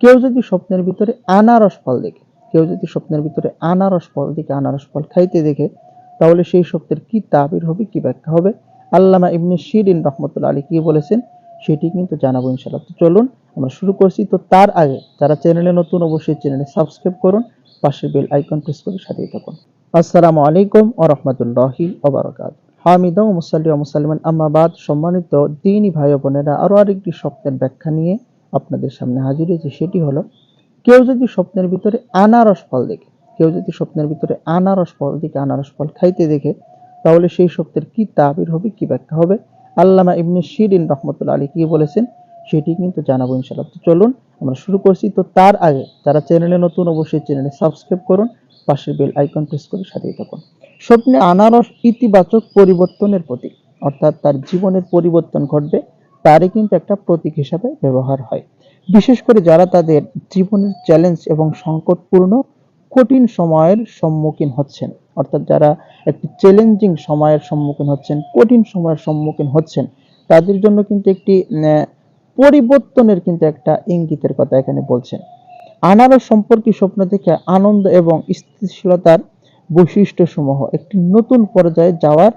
কেউ যদি স্বপ্নের ভিতরে আনারস ফল দেখে, কেউ যদি স্বপ্নের ভিতরে আনারস ফল দেখে, আনারস ফল খাইতে দেখে, তাহলে সেই স্বপ্নের কি তাবির হবে, কি ব্যাখ্যা হবে? আল্লামা ইবনে শিরিন রহমতুল্লাহ আলী কি বলেছেন? সেটি কিন্তু জানাব ইনশাআল্লাহ। তো চলুন, আমরা শুরু করছি। তো তার আগে যারা চ্যানেলে নতুন, অবশ্যই চ্যানেলে সাবস্ক্রাইব করুন, পাশের বেল আইকন প্রেস করে সাথেই থাকুন। আসসালামু আলাইকুম ও রহমতুল্লাহি ওবরাকাত হামিদা মুসাল্লি ও মুসালমান আম্মাবাদ সম্মানিত দিনী ভাই বোনেরা, আরও আরেকটি স্বপ্নের ব্যাখ্যা নিয়ে আপনাদের সামনে হাজির হয়েছে, সেটি হলো, কেউ যদি স্বপ্নের ভিতরে আনারস ফল দেখে, কেউ যদি স্বপ্নের ভিতরে আনারস ফল দেখে, আনারস ফল খাইতে দেখে, তাহলে সেই স্বপ্নের কি তাবির হবে, কি ব্যাখ্যা হবে? আল্লামা ইবনে শিরিন রহমতুল্লাহ আলী কি বলেছেন? সেটি কিন্তু জানাব ইনশাআল্লাহ। তো চলুন, আমরা শুরু করছি। তো তার আগে, যারা চ্যানেলে নতুন, অবশ্যই চ্যানেলে সাবস্ক্রাইব করুন, পাশের বেল আইকন প্রেস করে সাথেই থাকুন। স্বপ্নে আনারস ইতিবাচক পরিবর্তনের প্রতীক, অর্থাৎ তার জীবনের পরিবর্তন ঘটবে। তারই কিন্তু একটা প্রতীক হিসাবে ব্যবহার হয়। বিশেষ করে যারা তাদের জীবনের চ্যালেঞ্জ এবং সংকটপূর্ণ কঠিন সময়ের সম্মুখীন হচ্ছেন, অর্থাৎ যারা একটি চ্যালেঞ্জিং সময়ের সম্মুখীন হচ্ছেন, কঠিন সময়ের সম্মুখীন হচ্ছেন, তাদের জন্য কিন্তু একটি পরিবর্তনের কিন্তু একটা ইঙ্গিতের কথা এখানে বলছেন। আনারস সম্পর্কে স্বপ্ন দেখে আনন্দ এবং স্থিতিশীলতার বৈশিষ্ট্য সমূহ একটি নতুন পর্যায়ে যাওয়ার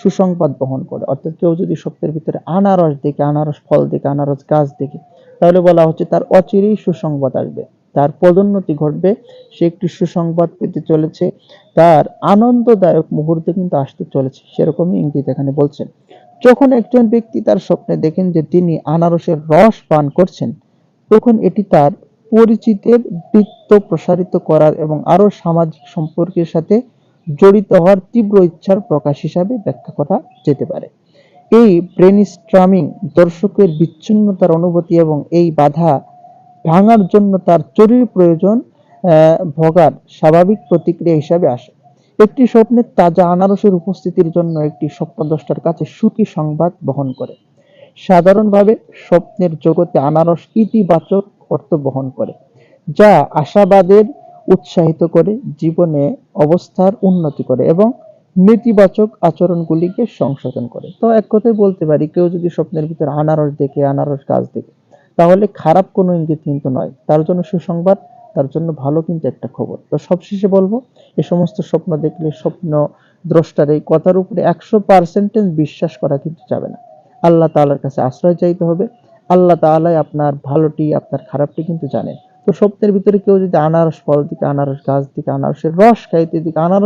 সুসংবাদ বহন করে। অর্থাৎ কেউ যদি স্বপ্নের ভিতরে আনারস দেখে, আনারস ফল দেখে, আনারস গাছ দেখে, তাহলে বলা হচ্ছে তার অচিরেই সুসংবাদ আসবে। তার পদোন্নতি ঘটবে, সে একটি সুসংবাদ পেতে চলেছে, তার আনন্দদায়ক মুহূর্তে কিন্তু আসতে চলেছে, সেরকমই ইঙ্গিত এখানে বলছেন যখন একজন ব্যক্তি তার স্বপ্নে দেখেন যে তিনি আনারসের রস পান করছেন, তখন এটি তার পরিচিতের বৃত্ত প্রসারিত করার এবং আরও সামাজিক সম্পর্কের সাথে জড়িত হওয়ার তীব্র ইচ্ছার প্রকাশ হিসাবে ব্যাখ্যা করা যেতে পারে। এই ব্রেনস্ট্রামিং দর্শকের বিচ্ছিন্নতার অনুভূতি এবং এই বাধা ভাঙার জন্য তার জরুরি প্রয়োজন ভোগার স্বাভাবিক প্রতিক্রিয়া হিসাবে আসে। একটি স্বপ্নের তাজা আনারসের উপস্থিতির জন্য একটি স্বপ্নদ্রষ্টার কাছে সুখী সংবাদ বহন করে। সাধারণভাবে স্বপ্নের জগতে আনারস ইতিবাচক অর্থ বহন করে, যা আশাবাদের উৎসাহিত করে জীবনে অবস্থার উন্নতি করে এবং নেতিবাচক আচরণগুলিকে সংশোধন করে। তো এক কথায় বলতে পারি, কেউ যদি স্বপ্নের ভিতরে আনারস দেখে, আনারস গাছ দেখে, তাহলে খারাপ কোনো ইঙ্গিত কিন্তু নয়। তার জন্য সুসংবাদ, তার জন্য ভালো কিন্তু একটা খবর। তো সবশেষে বলব, এ সমস্ত স্বপ্ন দেখলে স্বপ্ন দ্রষ্টার এই কথার উপরে একশো পার্সেন্টেজ বিশ্বাস করা কিন্তু যাবে না। আল্লাহ তাআলার কাছে আশ্রয় চাইতে হবে। আল্লাহ তাআলাই আপনার ভালোটি, আপনার খারাপটি কিন্তু জানেন। তো স্বপ্নের ভিতরে কেউ যদি আনারস ফল দিকে, আনারস গাছ দিকে, আনারসের রস খাইতে দিকে, আনারস